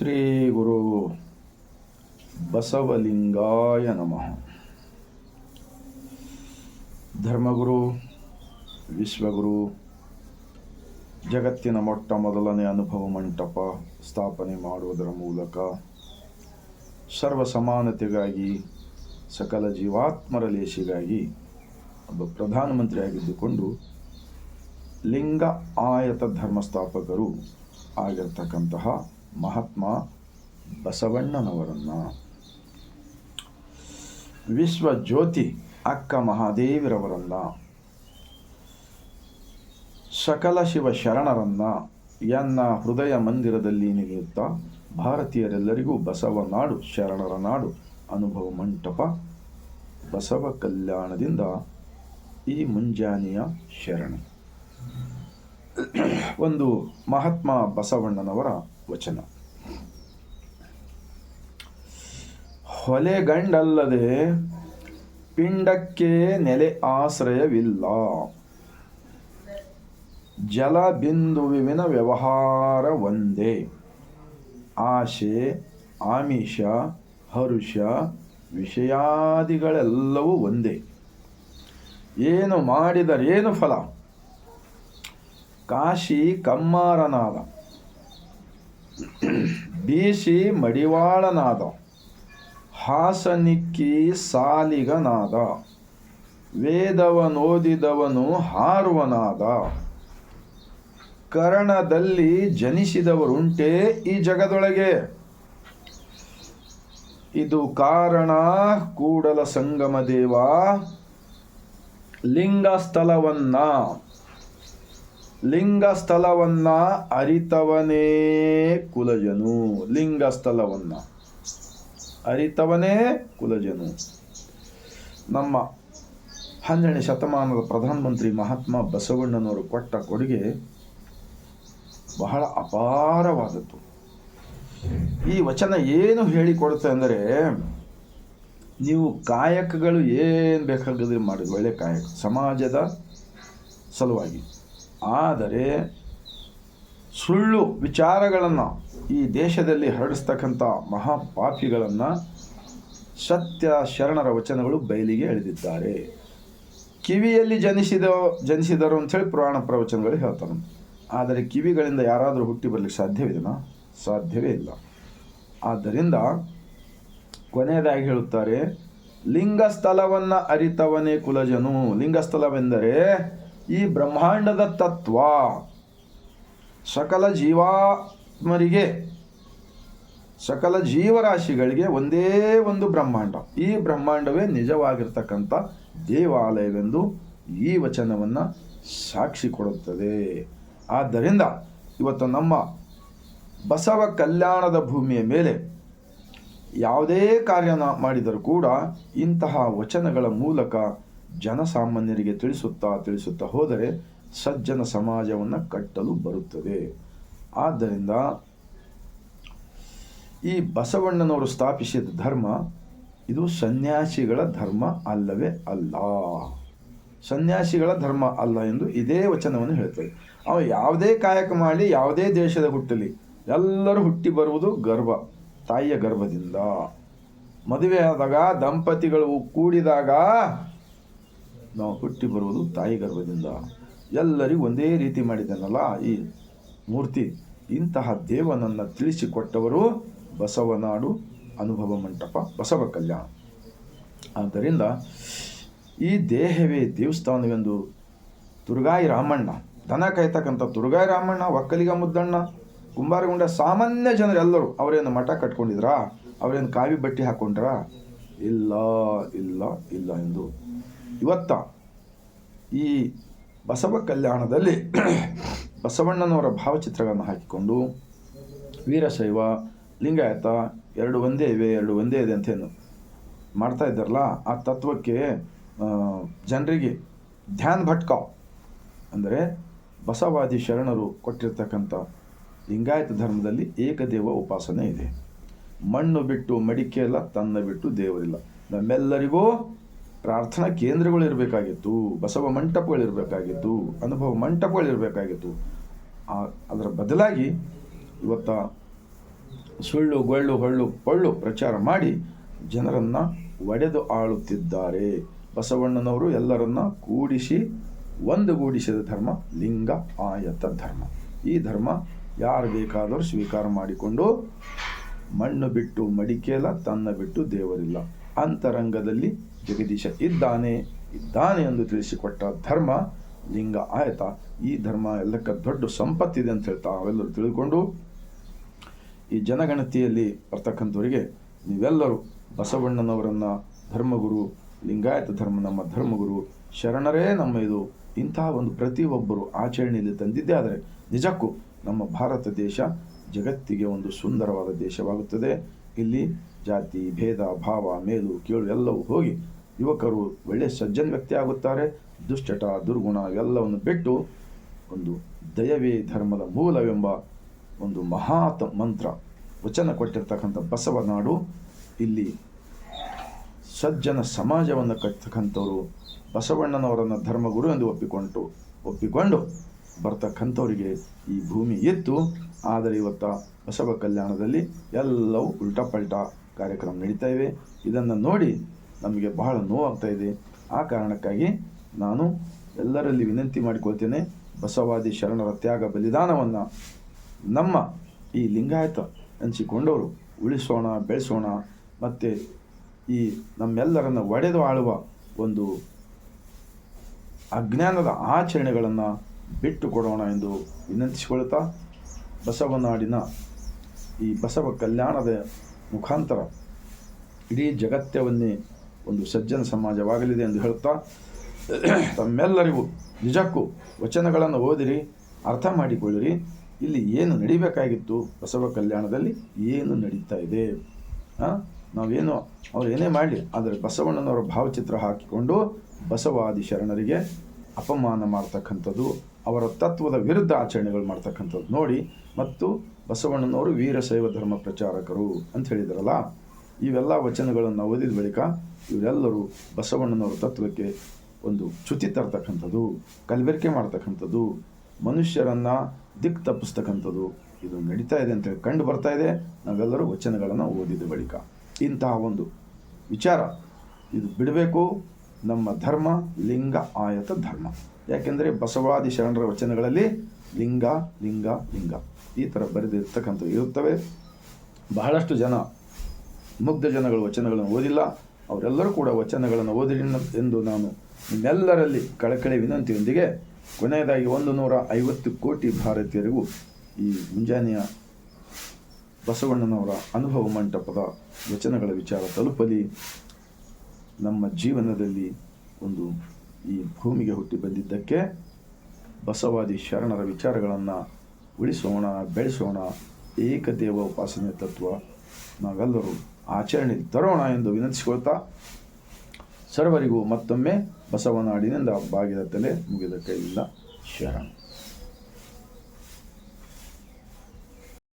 ಶ್ರೀ ಗುರು ಬಸವಲಿಂಗಾಯ ನಮಃ. ಧರ್ಮಗುರು, ವಿಶ್ವಗುರು, ಜಗತ್ತಿನ ಮೊಟ್ಟ ಮೊದಲನೇ ಅನುಭವ ಮಂಟಪ ಸ್ಥಾಪನೆ ಮಾಡುವುದರ ಮೂಲಕ ಸರ್ವ ಸಮಾನತೆಗಾಗಿ, ಸಕಲ ಜೀವಾತ್ಮರ ಲೇಷಿಗಾಗಿ ಒಬ್ಬ ಪ್ರಧಾನಮಂತ್ರಿಯಾಗಿದ್ದುಕೊಂಡು ಲಿಂಗ ಆಯತ ಧರ್ಮಸ್ಥಾಪಕರು ಆಗಿರ್ತಕ್ಕಂತಹ ಮಹಾತ್ಮ ಬಸವಣ್ಣನವರನ್ನು. ವಿಶ್ವ ಜ್ಯೋತಿ ಅಕ್ಕ ಮಹಾದೇವಿರವರನ್ನ. ಸಕಲ ಶಿವ ಶರಣರನ್ನ ಎನ್ನ ಹೃದಯ ಮಂದಿರದಲ್ಲಿ ನಿಲ್ಲುತ್ತಾ ಭಾರತೀಯರೆಲ್ಲರಿಗೂ ಬಸವ ನಾಡು, ಶರಣರ ನಾಡು, ಅನುಭವ ಮಂಟಪ, ಬಸವ ಕಲ್ಯಾಣದಿಂದ ಈ ಮುಂಜಾನೆಯ ಶರಣೆ. ಒಂದು ಮಹಾತ್ಮ ಬಸವಣ್ಣನವರ ವಚನ. ಹೊಲೆಗಂಡಲ್ಲದೆ ಪಿಂಡಕ್ಕೆ ನೆಲೆ ಆಶ್ರಯವಿಲ್ಲ. ಜಲ ಬಿಂದುವಿನ ವ್ಯವಹಾರ ಒಂದೇ. ಆಶೆ, ಆಮಿಷ, ಹರುಷ, ವಿಷಯಾದಿಗಳೆಲ್ಲವೂ ಒಂದೇ. ಏನು ಮಾಡಿದರೇನು ಫಲ? ಕಾಶಿ ಕಮ್ಮಾರನಾದ ಬೀಸಿ ಮಡಿವಾಳನಾದ. ಹಾಸನಿಕ್ಕಿ ಸಾಲಿಗನಾದ. ವೇದವನೋದಿದವನು ಹಾರುವನಾದ. ಕರ್ಣದಲ್ಲಿ ಜನಿಸಿದವರುಂಟೇ ಈ ಜಗದೊಳಗೆ. ಇದು ಕಾರಣ ಕೂಡಲ ಸಂಗಮ ದೇವ. ಲಿಂಗ ಸ್ಥಳವನ್ನ ಲಿಂಗ ಸ್ಥಳವನ್ನ ಅರಿತವನೇ ಕುಲಜನು. ಲಿಂಗ ಸ್ಥಳವನ್ನ ಅರಿತವನೇ ಕುಲಜನು. ನಮ್ಮ ಹನ್ನೆರಡನೇ ಶತಮಾನದ ಪ್ರಧಾನಮಂತ್ರಿ ಮಹಾತ್ಮ ಬಸವಣ್ಣನವರು ಕೊಟ್ಟ ಕೊಡುಗೆ ಬಹಳ ಅಪಾರವಾದದ್ದು. ಈ ವಚನ ಏನು ಹೇಳಿಕೊಡುತ್ತೆ ಅಂದರೆ, ನೀವು ಕಾಯಕಗಳು ಏನು ಬೇಕಾಗದ್ರೆ ಮಾಡಿದ್ರು ಒಳ್ಳೆ ಕಾಯಕ, ಸಮಾಜದ ಸಲುವಾಗಿ. ಆದರೆ ಸುಳ್ಳು ವಿಚಾರಗಳನ್ನು ಈ ದೇಶದಲ್ಲಿ ಹರಡಿಸ್ತಕ್ಕಂಥ ಮಹಾಪಾಪಿಗಳನ್ನು ಸತ್ಯ ಶರಣರ ವಚನಗಳು ಬಯಲಿಗೆ ಎಳೆದಿದ್ದಾರೆ. ಕಿವಿಯಲ್ಲಿ ಜನಿಸಿದ ಜನಿಸಿದರು ಅಂಥೇಳಿ ಪುರಾಣ ಪ್ರವಚನಗಳು ಹೇಳ್ತಾರೆ ಆದರೆ ಕಿವಿಗಳಿಂದ ಯಾರಾದರೂ ಹುಟ್ಟಿ ಬರಲಿಕ್ಕೆ ಸಾಧ್ಯವಿದೆನಾ? ಸಾಧ್ಯವೇ ಇಲ್ಲ. ಆದ್ದರಿಂದ ಕೊನೆಯದಾಗಿ ಹೇಳುತ್ತಾರೆ, ಲಿಂಗಸ್ಥಲವನ್ನು ಅರಿತವನೇ ಕುಲಜನು. ಲಿಂಗ ಸ್ಥಳವೆಂದರೆ ಈ ಬ್ರಹ್ಮಾಂಡದ ತತ್ವ ಸಕಲ ಜೀವಾತ್ಮರಿಗೆ, ಸಕಲ ಜೀವರಾಶಿಗಳಿಗೆ ಒಂದೇ ಒಂದು ಬ್ರಹ್ಮಾಂಡ. ಈ ಬ್ರಹ್ಮಾಂಡವೇ ನಿಜವಾಗಿರ್ತಕ್ಕಂಥ ದೇವಾಲಯವೆಂದು ಈ ವಚನವನ್ನು ಸಾಕ್ಷಿ ಕೊಡುತ್ತದೆ. ಆದ್ದರಿಂದ ಇವತ್ತು ನಮ್ಮ ಬಸವ ಕಲ್ಯಾಣದ ಭೂಮಿಯ ಮೇಲೆ ಯಾವುದೇ ಕಾರ್ಯ ಮಾಡಿದರೂ ಕೂಡ ಇಂತಹ ವಚನಗಳ ಮೂಲಕ ಜನಸಾಮಾನ್ಯರಿಗೆ ತಿಳಿಸುತ್ತಾ ತಿಳಿಸುತ್ತಾ ಹೋದರೆ ಸಜ್ಜನ ಸಮಾಜವನ್ನು ಕಟ್ಟಲು ಬರುತ್ತದೆ. ಆದ್ದರಿಂದ ಈ ಬಸವಣ್ಣನವರು ಸ್ಥಾಪಿಸಿದ ಧರ್ಮ, ಇದು ಸನ್ಯಾಸಿಗಳ ಧರ್ಮ ಅಲ್ಲವೇ ಅಲ್ಲ. ಸನ್ಯಾಸಿಗಳ ಧರ್ಮ ಅಲ್ಲ ಎಂದು ಇದೇ ವಚನವನ್ನು ಹೇಳ್ತದೆ. ಅವ ಯಾವುದೇ ಕಾಯಕ ಮಾಡಲಿ ಯಾವುದೇ ದೇಶದ ಹುಟ್ಟಲಿ, ಎಲ್ಲರೂ ಹುಟ್ಟಿ ಬರುವುದು ಗರ್ಭ ತಾಯಿಯ ಗರ್ಭದಿಂದ ಮದುವೆ ಆದಾಗ ದಂಪತಿಗಳು ಕೂಡಿದಾಗ ನಾವು ಹುಟ್ಟಿ ಬರುವುದು ತಾಯಿ ಗರ್ಭದಿಂದ. ಎಲ್ಲರಿಗೂ ಒಂದೇ ರೀತಿ ಮಾಡಿದ್ದಾನಲ್ಲ ಈ ಮೂರ್ತಿ. ಇಂತಹ ದೇವನನ್ನು ತಿಳಿಸಿಕೊಟ್ಟವರು ಬಸವನಾಡು ಅನುಭವ ಮಂಟಪ ಬಸವ ಕಲ್ಯಾಣ. ಆದ್ದರಿಂದ ಈ ದೇಹವೇ ದೇವಸ್ಥಾನವೆಂದು ದುರ್ಗಾಯಿ ರಾಮಣ್ಣ, ದನ ಕಾಯ್ತಕ್ಕಂಥ ದುರ್ಗಾಯಿ ರಾಮಣ್ಣ, ಒಕ್ಕಲಿಗ ಮುದ್ದಣ್ಣ, ಕುಂಬಾರಗುಂಡ ಸಾಮಾನ್ಯ ಜನರೆಲ್ಲರೂ ಅವರೇನು ಮಠ ಕಟ್ಕೊಂಡಿದ್ರಾ? ಅವರೇನು ಕಾವಿ ಬಟ್ಟೆ ಹಾಕ್ಕೊಂಡ್ರಾ ಇಲ್ಲ ಇಲ್ಲ ಇಲ್ಲ ಎಂದು ಇವತ್ತ ಈ ಬಸವ ಕಲ್ಯಾಣದಲ್ಲಿ ಬಸವಣ್ಣನವರ ಭಾವಚಿತ್ರಗಳನ್ನು ಹಾಕಿಕೊಂಡು ವೀರಶೈವ, ಲಿಂಗಾಯತ ಎರಡು ಒಂದೇ ಇವೆ, ಎರಡು ಒಂದೇ ಇದೆ ಅಂತೇನು ಮಾಡ್ತಾ ಇದ್ದಾರಲ್ಲ, ಆ ತತ್ವಕ್ಕೆ ಜನರಿಗೆ ಧ್ಯಾನ್ ಭಟ್ಕಾವ್ ಅಂದರೆ ಬಸವಾದಿ ಶರಣರು ಕೊಟ್ಟಿರ್ತಕ್ಕಂಥ ಲಿಂಗಾಯತ ಧರ್ಮದಲ್ಲಿ ಏಕದೇವ ಉಪಾಸನೆ ಇದೆ. ಮಣ್ಣು ಬಿಟ್ಟು ಮಡಿಕೆ ಇಲ್ಲ ತನ್ನ ಬಿಟ್ಟು ದೇವರಿಲ್ಲ. ನಮ್ಮೆಲ್ಲರಿಗೂ ಪ್ರಾರ್ಥನಾ ಕೇಂದ್ರಗಳಿರಬೇಕಾಗಿತ್ತು ಬಸವ ಮಂಟಪಗಳಿರಬೇಕಾಗಿತ್ತು ಅನುಭವ ಮಂಟಪಗಳಿರಬೇಕಾಗಿತ್ತು ಅದರ ಬದಲಾಗಿ ಇವತ್ತ ಸುಳ್ಳು, ಗೊಳ್ಳು, ಹೊಳ್ಳು, ಪಳ್ಳು ಪ್ರಚಾರ ಮಾಡಿ ಜನರನ್ನು ಒಡೆದು ಆಳುತ್ತಿದ್ದಾರೆ. ಬಸವಣ್ಣನವರು ಎಲ್ಲರನ್ನ ಕೂಡಿಸಿ, ಒಂದುಗೂಡಿಸಿದ ಧರ್ಮ, ಲಿಂಗ ಆಯತ ಧರ್ಮ. ಈ ಧರ್ಮ ಯಾರು ಬೇಕಾದರೂ ಸ್ವೀಕಾರ ಮಾಡಿಕೊಂಡು ಮಣ್ಣು ಬಿಟ್ಟು ಮಡಿಕೇಲ, ತನ್ನ ಬಿಟ್ಟು ದೇವರಿಲ್ಲ. ಅಂತರಂಗದಲ್ಲಿ ಜಗದೀಶ ಇದ್ದಾನೆ ಇದ್ದಾನೆ ಎಂದು ತಿಳಿಸಿಕೊಟ್ಟ ಧರ್ಮ, ಲಿಂಗ ಆಯತ, ಈ ಧರ್ಮ ಎಲ್ಲಕ್ಕ ದೊಡ್ಡ ಸಂಪತ್ತಿದೆ ಅಂತ ಹೇಳ್ತಾ ಅವೆಲ್ಲರೂ ತಿಳಿದುಕೊಂಡು ಈ ಜನಗಣತಿಯಲ್ಲಿ ಬರ್ತಕ್ಕಂಥವರಿಗೆ ನೀವೆಲ್ಲರೂ ಬಸವಣ್ಣನವರನ್ನು ಧರ್ಮಗುರು, ಲಿಂಗಾಯತ ಧರ್ಮ ನಮ್ಮ ಧರ್ಮಗುರು, ಶರಣರೇ ನಮ್ಮ ಇದು. ಇಂತಹ ಒಂದು ಪ್ರತಿಯೊಬ್ಬರು ಆಚರಣೆಯಲ್ಲಿ ತಂದಿದ್ದೇ ಆದರೆ ನಿಜಕ್ಕೂ ನಮ್ಮ ಭಾರತ ದೇಶ ಜಗತ್ತಿಗೆ ಒಂದು ಸುಂದರವಾದ ದೇಶವಾಗುತ್ತದೆ. ಇಲ್ಲಿ ಜಾತಿ, ಭೇದ, ಭಾವ, ಮೇಲು, ಕೀಳು ಎಲ್ಲವೂ ಹೋಗಿ ಯುವಕರು ಒಳ್ಳೆಯ ಸಜ್ಜನ ವ್ಯಕ್ತಿ ಆಗುತ್ತಾರೆ ದುಶ್ಚಟ ದುರ್ಗುಣ ಎಲ್ಲವನ್ನು ಬಿಟ್ಟು ಒಂದು ದಯವೇ ಧರ್ಮದ ಮೂಲವೆಂಬ ಒಂದು ಮಹಾತ ಮಂತ್ರ ವಚನ ಕೊಟ್ಟಿರ್ತಕ್ಕಂಥ ಬಸವನಾಡು ಇಲ್ಲಿ ಸಜ್ಜನ ಸಮಾಜವನ್ನು ಕಟ್ಟತಕ್ಕಂಥವರು ಬಸವಣ್ಣನವರನ್ನು ಧರ್ಮಗುರು ಎಂದು ಒಪ್ಪಿಕೊಂಡು ಒಪ್ಪಿಕೊಂಡು ಬರ್ತಕ್ಕಂಥವರಿಗೆ ಈ ಭೂಮಿ ಇತ್ತು. ಆದರೆ ಇವತ್ತ ಬಸವ ಕಲ್ಯಾಣದಲ್ಲಿ ಎಲ್ಲವೂ ಉಲ್ಟಾ ಪಲ್ಟಾ ಕಾರ್ಯಕ್ರಮ ನಡೀತಾ ಇವೆ. ಇದನ್ನು ನೋಡಿ ನಮಗೆ ಬಹಳ ನೋವಾಗ್ತಾ ಇದೆ. ಆ ಕಾರಣಕ್ಕಾಗಿ ನಾನು ಎಲ್ಲರಲ್ಲಿ ವಿನಂತಿ ಮಾಡಿಕೊಳ್ತೇನೆ. ಬಸವಾದಿ ಶರಣರ ತ್ಯಾಗ ಬಲಿದಾನವನ್ನು ನಮ್ಮ ಈ ಲಿಂಗಾಯತ ಹಂಚಿಕೊಂಡವರು ಉಳಿಸೋಣ, ಬೆಳೆಸೋಣ, ಮತ್ತು ಈ ನಮ್ಮೆಲ್ಲರನ್ನು ಒಡೆದು ಆಳುವ ಒಂದು ಅಜ್ಞಾನದ ಆಚರಣೆಗಳನ್ನು ಬಿಟ್ಟು ಕೊಡೋಣ ಎಂದು ವಿನಂತಿಸಿಕೊಳ್ತಾ ಬಸವನಾಡಿನ ಈ ಬಸವ ಕಲ್ಯಾಣದ ಮುಖಾಂತರ ಇಡೀ ಜಗತ್ತವನ್ನೇ ಒಂದು ಸಜ್ಜನ ಸಮಾಜವಾಗಲಿದೆ ಎಂದು ಹೇಳುತ್ತಾ ತಮ್ಮೆಲ್ಲರಿಗೂ ನಿಜಕ್ಕೂ ವಚನಗಳನ್ನು ಓದಿರಿ, ಅರ್ಥ ಮಾಡಿಕೊಳ್ಳಿರಿ. ಇಲ್ಲಿ ಏನು ನಡಿಬೇಕಾಗಿತ್ತು ಬಸವ ಕಲ್ಯಾಣದಲ್ಲಿ? ಏನು ನಡೀತಾ ಇದೆ? ನಾವೇನು ಅವ್ರು ಏನೇ ಮಾಡಲಿ, ಆದರೆ ಬಸವಣ್ಣನವರ ಭಾವಚಿತ್ರ ಹಾಕಿಕೊಂಡು ಬಸವಾದಿ ಶರಣರಿಗೆ ಅಪಮಾನ ಮಾಡ್ತಕ್ಕಂಥದ್ದು. ಅವರ ತತ್ವದ ವಿರುದ್ಧ ಆಚರಣೆಗಳು ಮಾಡ್ತಕ್ಕಂಥದ್ದು ನೋಡಿ. ಮತ್ತು ಬಸವಣ್ಣನವರು ವೀರಶೈವ ಧರ್ಮ ಪ್ರಚಾರಕರು ಅಂತ ಹೇಳಿದ್ರಲ್ಲ, ಇವೆಲ್ಲ ವಚನಗಳನ್ನು ಓದಿದ ಬಳಿಕ ಇವರೆಲ್ಲರೂ ಬಸವಣ್ಣನವರ ತತ್ವಕ್ಕೆ ಒಂದು ಚ್ಯುತಿ ತರ್ತಕ್ಕಂಥದ್ದು, ಕಲಬೆರಕೆ ಮಾಡ್ತಕ್ಕಂಥದ್ದು, ಮನುಷ್ಯರನ್ನು ದಿಕ್ ತಪ್ಪಿಸ್ತಕ್ಕಂಥದ್ದು. ಇದು ನಡೀತಾ ಇದೆ ಅಂತೇಳಿ ಕಂಡು ಬರ್ತಾ ಇದೆ. ನಾವೆಲ್ಲರೂ ವಚನಗಳನ್ನು ಓದಿದ ಬಳಿಕ ಇಂತಹ ಒಂದು ವಿಚಾರ. ಇದು ಬಿಡಬೇಕು. ನಮ್ಮ ಧರ್ಮ, ಲಿಂಗ, ಆಯತ, ಧರ್ಮ. ಯಾಕೆಂದರೆ ಬಸವಾದಿ ಶರಣರ ವಚನಗಳಲ್ಲಿ ಲಿಂಗ ಲಿಂಗ ಲಿಂಗ ಈ ಥರ ಬರೆದಿರ್ತಕ್ಕಂಥವು ಇರುತ್ತವೆ. ಬಹಳಷ್ಟು ಜನ ಮುಗ್ಧ ಜನಗಳು ವಚನಗಳನ್ನು ಓದಿಲ್ಲ. ಅವರೆಲ್ಲರೂ ಕೂಡ ವಚನಗಳನ್ನು ಓದಿರಿ ಎಂದು ನಾನು ನಿಮ್ಮೆಲ್ಲರಲ್ಲಿ ಕಳಕಳಿ ವಿನಂತಿಯೊಂದಿಗೆ ಕೊನೆಯದಾಗಿ ಒಂದು ನೂರ ಐವತ್ತು ಕೋಟಿ ಭಾರತೀಯರಿಗೂ ಈ ಮುಂಜಾನೆಯ ಬಸವಣ್ಣನವರ ಅನುಭವ ಮಂಟಪದ ವಚನಗಳ ವಿಚಾರ ತಲುಪಲಿ. ನಮ್ಮ ಜೀವನದಲ್ಲಿ ಒಂದು ಈ ಭೂಮಿಗೆ ಹುಟ್ಟಿ ಬಂದಿದ್ದಕ್ಕೆ ಬಸವಾದಿ ಶರಣರ ವಿಚಾರಗಳನ್ನು ಉಳಿಸೋಣ, ಬೆಳೆಸೋಣ, ಏಕದೇವ ಉಪಾಸನೆ ತತ್ವ ನಾವೆಲ್ಲರೂ ಆಚರಣೆ ತರೋಣ ಎಂದು ವಿನಂತಿಸಿಕೊಳ್ತಾ ಸರ್ವರಿಗೂ ಮತ್ತೊಮ್ಮೆ ಬಸವನಾಡಿನಿಂದ ಬಾಗಿದ ತಲೆ ಮುಗಿದ ಕೈಯಿಂದ ಶರಣ.